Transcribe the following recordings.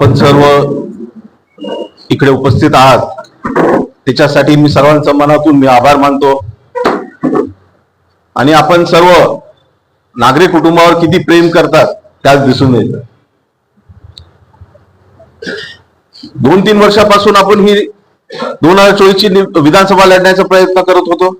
आपण सर्व इकडे उपस्थित आहात. त्याच्यासाठी मी सर्वांच्या मनातून मी आभार मानतो. आणि आपण सर्व नागरी कुटुंबावर किती प्रेम करतात त्याच दिसून येत. दोन तीन वर्षापासून आपण ही दोन हजार चोवीस ची विधानसभा लढण्याचा प्रयत्न करत होतो.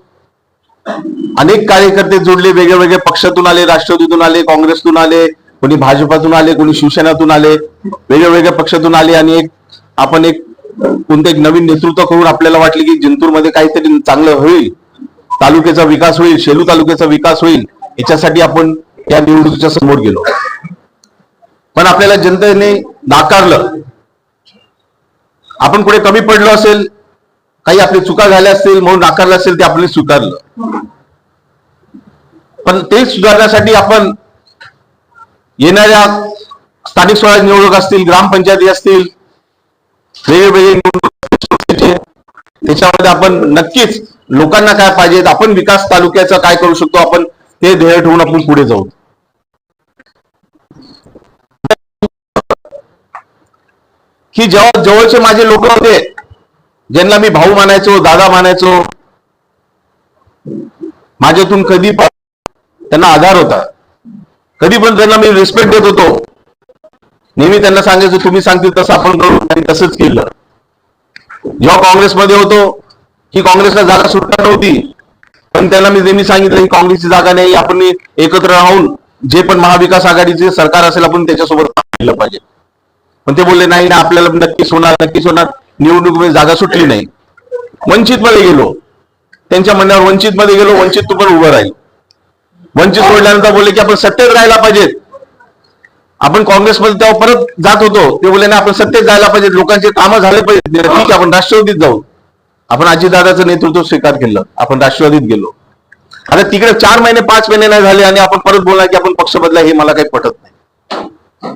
अनेक कार्यकर्ते जोडले वेगळे वेगळे पक्षातून आले राष्ट्रवादीतून आले काँग्रेसतून आले. कोणी भाजपातून आले कोणी शिवसेनातून आले वेगळ्या वेगळ्या पक्षातून आले आणि एक आपण एक कोणतं एक नवीन नेतृत्व करून आपल्याला वाटले की जिंतूरमध्ये काहीतरी चांगलं होईल तालुक्याचा विकास होईल शेलू तालुक्याचा विकास होईल याच्यासाठी आपण या निवडणुकीच्या समोर गेलो. पण आपल्याला जनतेने नाकारलं. आपण कुठे कमी पडलो असेल काही आपली चुका झाल्या असतील म्हणून नाकारलं असेल ते आपण स्वीकारलं. पण ते सुधारण्यासाठी आपण येणाऱ्या स्थानिक स्वराज्य निवडणूक असतील ग्रामपंचायती असतील वेगवेगळे निवडणूक त्याच्यामध्ये आपण नक्कीच लोकांना काय पाहिजे आपण विकास तालुक्याचा काय करू शकतो आपण ते ध्येय ठेवून आपण पुढे जाऊ. की जेव्हा जवळचे माझे लोक होते ज्यांना मी भाऊ मानायचो दादा मानायचो माझ्यातून कधी पण त्यांना आधार होता. कधी पण त्यांना मी रिस्पेक्ट देत होतो. नेहमी त्यांना सांगायचं तुम्ही सांगतील तसं आपण करू. आणि तसंच केलं. जेव्हा काँग्रेसमध्ये होतो की काँग्रेसला जागा सुटणार नव्हती पण त्यांना मी नेहमी सांगितलं की काँग्रेसची जागा नाही आपण एकत्र राहून जे पण महाविकास आघाडीचे सरकार असेल आपण त्याच्यासोबत केलं पाहिजे. पण ते बोलले नाही ना आपल्याला नक्कीच होणार नक्कीच होणार. निवडणुकीमध्ये जागा सुटली नाही. वंचित मध्ये गेलो. त्यांच्या म्हणण्यावर वंचित मध्ये गेलो वंचित तू पण उभं राहील. वंचित सोडल्यानंतर बोलले की आपण सत्तेत राहायला पाहिजेत. आपण काँग्रेसमध्ये तेव्हा परत जात होतो. ते बोलले ना आपण सत्तेत जायला पाहिजे लोकांचे कामं झाले पाहिजे ठीक आहे आपण राष्ट्रवादीत जाऊ. आपण अजितदादाचं नेतृत्व स्वीकार केलं. आपण राष्ट्रवादीत गेलो. आता तिकडे चार महिने पाच महिने नाही झाले आणि आपण परत बोलणार की आपण पक्ष बदला हे मला काही पटत नाही.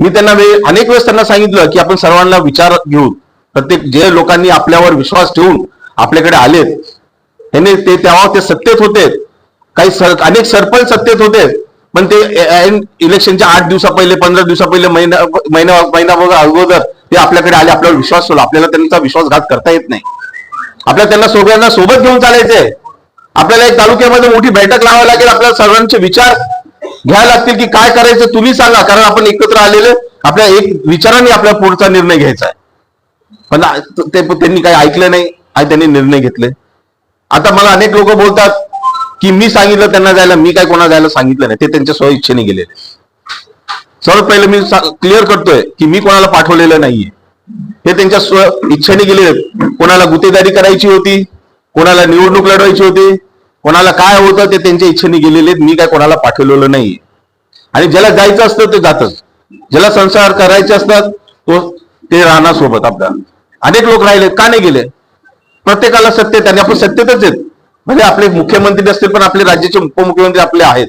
मी त्यांना अनेक वेळेस त्यांना सांगितलं की आपण सर्वांना विचार घेऊन प्रत्येक जे लोकांनी आपल्यावर विश्वास ठेवून आपल्याकडे आलेत त्यांनी ते तेव्हा ते सत्तेत होते. काही सर अनेक सरपंच सत्तेत होते पण ते इलेक्शनच्या आठ दिवसा पहिले पंधरा दिवसा पहिले महिना महिना महिना अगोदर ते आपल्याकडे आले आपल्यावर विश्वास ठेवला. आपल्याला त्यांचा विश्वासघात करता येत नाही. आपल्याला त्यांना सगळ्यांना सोबत घेऊन चालायचंय. आपल्याला एक तालुक्यामध्ये मोठी बैठक लावावी लागेल. आपल्याला सर्वांचे विचार घ्यायला लागतील की काय करायचं तुम्ही सांगा कारण आपण एकत्र आलेले आपल्या एक विचाराने आपल्या पुढचा निर्णय घ्यायचा आहे. पण ते त्यांनी काही ऐकलं नाही आणि त्यांनी निर्णय घेतले. आता मला अनेक लोक बोलतात की मी सांगितलं त्यांना जायला मी काय कोणाला जायला सांगितलं नाही ते त्यांच्या स्व इच्छेने गेलेले. सर्वात पहिले मी क्लिअर करतोय की मी कोणाला पाठवलेलं नाहीये. हे त्यांच्या स्व इच्छेने गेले कोणाला गुतेदारी करायची होती कोणाला निवडणूक लढवायची होती कोणाला काय होतं ते त्यांच्या इच्छेने गेलेले मी काय कोणाला पाठवलेलं नाही आणि ज्याला जायचं असतं ते जातच ज्याला संसार करायचे असतात तो ते राहणार सोबत आपल्या. अनेक लोक राहिले का नाही गेले? प्रत्येकाला सत्य त्यांनी आपण सत्यतच आहेत. म्हणजे आपले मुख्यमंत्री असतील पण आपले राज्याचे उपमुख्यमंत्री आपले आहेत.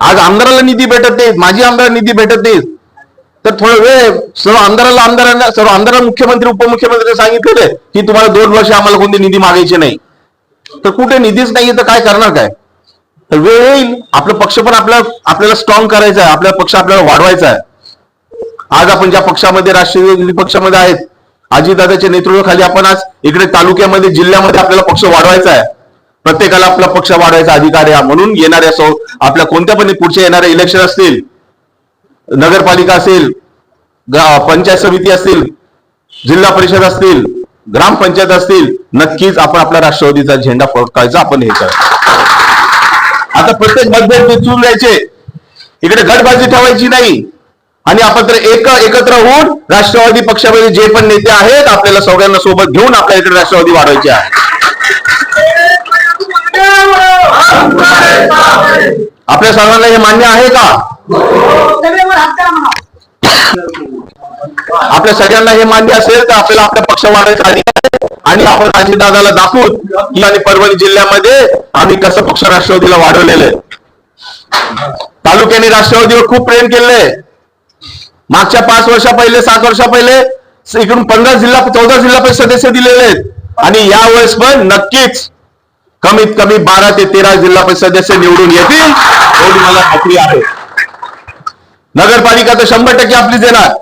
आज आमदाराला निधी भेटत नाही माजी आमदार निधी भेटत नाही. तर थोडा वेळ सर्व आमदाराला आमदारांना सर्व आमदारांना मुख्यमंत्री उपमुख्यमंत्री सांगितलेले की तुम्हाला दोन वर्ष आम्हाला कोणते निधी मागायचे नाही. तर कुठे निधीच नाहीये तर काय करणार काय? तर वेळ येईल. आपलं पक्ष पण आपल्या आपल्याला स्ट्रॉंग करायचा आहे. आपला पक्ष आपल्याला वाढवायचा आहे. आज आपण ज्या पक्षामध्ये राष्ट्रीय पक्षामध्ये आहेत अजितदादाच्या नेतृत्वाखाली आपण आज इकडे तालुक्यामध्ये जिल्ह्यामध्ये आपल्याला पक्ष वाढवायचा आहे. प्रत्येकाला आपला पक्ष वाढवायचा अधिकार आहे म्हणून येणाऱ्या सौ आपल्या कोणत्या पण पुढच्या येणाऱ्या इलेक्शन असतील नगरपालिका असेल पंचायत समिती असतील जिल्हा परिषद असतील ग्रामपंचायत असतील नक्कीच आपण आपल्या राष्ट्रवादीचा झेंडा फडकायचा आपण हे कर. आता प्रत्येक मतभेद उचलून द्यायचे इकडे गटबाजी ठेवायची नाही. आणि आपण तर एक एकत्र होऊन राष्ट्रवादी पक्षामध्ये जे पण नेते आहेत आपल्याला सगळ्यांना सोबत घेऊन आपल्या इकडे राष्ट्रवादी वाढवायची आहे. आपल्या सर्वांना हे मान्य आहे का? आपल्या सगळ्यांना हे मान्य असेल तर आपल्याला आपला पक्ष वाढायचा अधिकार आणि आपण अजितदादाला दाखवू की आणि परभणी जिल्ह्यामध्ये आम्ही कसं पक्ष राष्ट्रवादीला वाढवलेलं आहे. तालुक्याने राष्ट्रवादीवर खूप प्रेम केलंय. मागच्या पाच वर्षा पहिले सात वर्षा पहिले इकडून पंधरा जिल्हा चौदा जिल्हा परिषद सदस्य दिलेले आहेत. आणि यावेळेस पण नक्कीच कमीत कमी बारा ते तेरा जिल्हा परिषद सदस्य निवडून येतील एवढी मला खात्री आहे. नगरपालिका तर शंभर टक्के आपलीच येणार.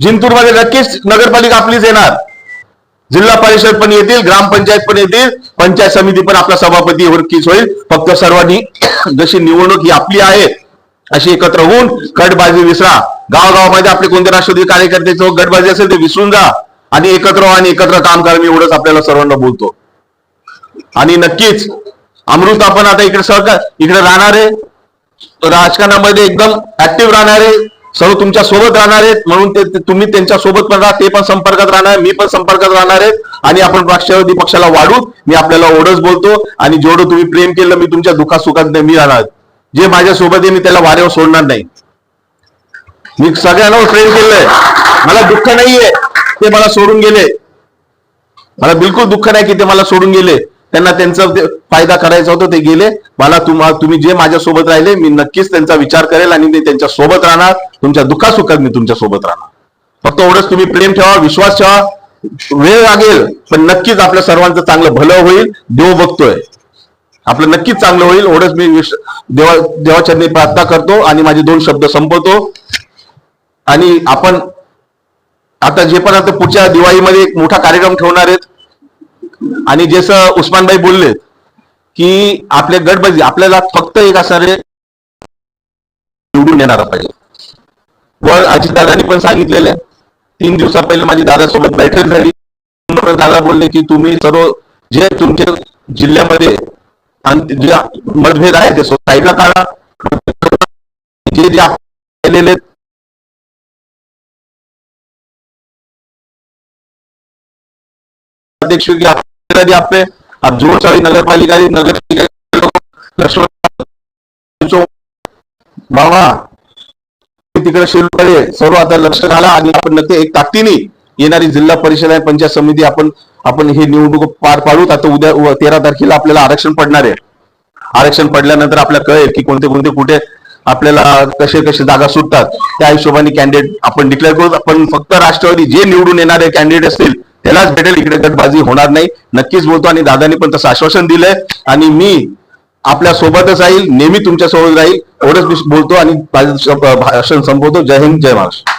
जिंतूरमध्ये नक्कीच नगरपालिका आपलीच येणार. जिल्हा परिषद पण येतील ग्रामपंचायत पण येतील पंचायत समिती पण आपला सभापती नक्कीच होईल. फक्त सर्वांनी जशी निवडणूक ही आपली आहे अशी एकत्र होऊन गटबाजी विसरा. गावागावामध्ये आपले कोणते राष्ट्रवादी कार्यकर्ते गटबाजी असेल ते विसरून जा. आणि एकत्र व्हा आणि एकत्र काम करा मी एवढंच आपल्याला सर्वांना बोलतो. आणि नक्कीच अमृत आपण आता इकडे सहकार इकडे राहणार आहे. राजकारणामध्ये एकदम ऍक्टिव्ह राहणार आहे. सर्व तुमच्यासोबत राहणार आहेत. म्हणून ते तुम्ही त्यांच्यासोबत पण राहा. ते पण संपर्कात राहणार. मी पण संपर्कात राहणार आहेत आणि आपण राष्ट्रवादी पक्षाला वाढू मी आपल्याला ओढच बोलतो. आणि जेवढं तुम्ही प्रेम केलं मी तुमच्या दुःखात सुखात मी राहणार. जे माझ्या सोबत आहे मी त्याला वाऱ्यावर सोडणार नाही. मी सगळ्यांना प्रेम केलंय. मला दुःख नाहीये ते मला सोडून गेले. मला बिलकुल दुःख नाही की ते मला सोडून गेले. त्यांना त्यांचा फायदा करायचा होता ते गेले. मला तुम्हा तुम्ही जे माझ्या सोबत राहिले मी नक्कीच त्यांचा विचार करेल आणि मी त्यांच्यासोबत राहणार. तुमच्या दुःखासुखात मी तुमच्यासोबत राहणार. फक्त एवढंच तुम्ही प्रेम ठेवा विश्वास ठेवा. वेळ लागेल पण नक्कीच आपल्या सर्वांचं चांगलं भलं होईल. देव बघतोय. आपलं नक्कीच चांगलं होईल. एवढंच मी देवा देवाचरणी प्रार्थना करतो आणि माझे दोन शब्द संपवतो. आणि आपण आता जे पण आता पुढच्या दिवाळीमध्ये एक मोठा कार्यक्रम ठेवणार आहेत. आणि जसं उस्मानबाई बोलले की आपले गटबाजी आपल्याला फक्त एक असणारे निवडून येणार पाहिजे. वर अजितदादांनी पण सांगितलेलं तीन दिवसा पहिले माझी दादासोबत बैठक झाली. दादा बोलले की तुम्ही सर्व जे तुमच्या जिल्ह्यामध्ये आणि जे मतभेद आहे ते साईडला काढा. जे जे आप- केलेले अध्यक्ष की आपल्याला आपले आप जोरचाळी नगरपालिका नगरपालिका बाबा तिकडे शिल्पकडे सर्व आता लक्ष घाला आणि आपण नक्की एक ताकदीने येणारी जिल्हा परिषद आणि पंचायत समिती आपण आपण हे निवडणूक पार पाडूत आता उद्या तेरा तारखेला आपल्याला आरक्षण पडणार आहे. आरक्षण पडल्यानंतर आपल्याला कळेल की कोणते कोणते कुठे आपल्याला कसे कसे जागा सुटतात. त्या हिशोबाने कॅन्डिडेट आपण डिक्लेअर करू. पण फक्त राष्ट्रवादी जे निवडून येणारे कॅन्डिडेट असतील त्यालाच भेटेल इकडे गटबाजी होणार नाही. नक्कीच बोलतो आणि दादानी पण तसं आश्वासन दिलंय. आणि मी आपल्या सोबतच राहील नेहमी तुमच्यासोबत राहील एवढंच मी बोलतो आणि भाषण संपवतो. जय हिंद जय महाराष्ट्र.